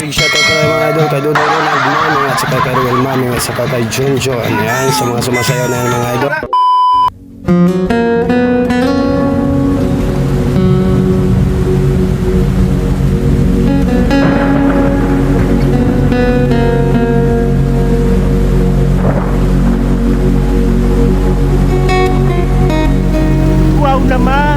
Big shoutout ko mga idol kay Dodo Ronald Manong at saka kay Ruel Manong at saka kay Junjo. Ano yan sa mga sumasayaw na yan mga idol. Wow naman!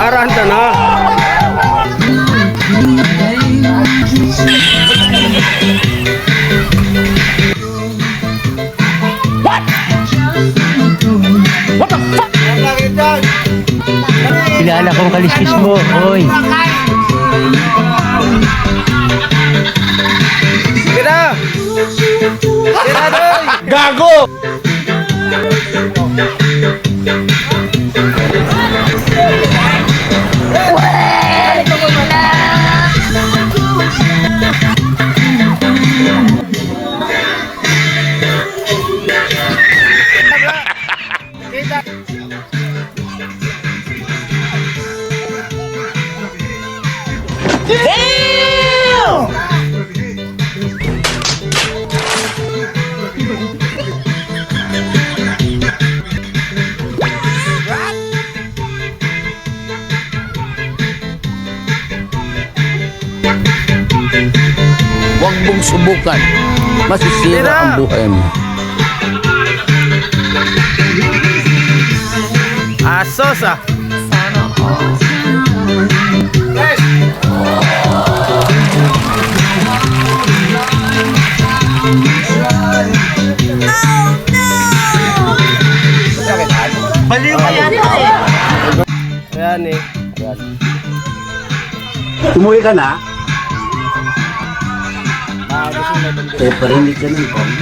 Aranta na. Kilala kong kaliskis mo, oy! Tira! Tira doy! Gago! Huwag mong subukan. Masisira ang buhay mo. Asos ah! Baliw ka yata eh! Ayan eh. Umuwi ka na? Eh, parinig ka pang.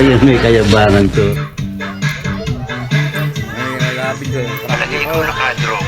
Ayun, may kayabangan to. Palagay ko nakadrop.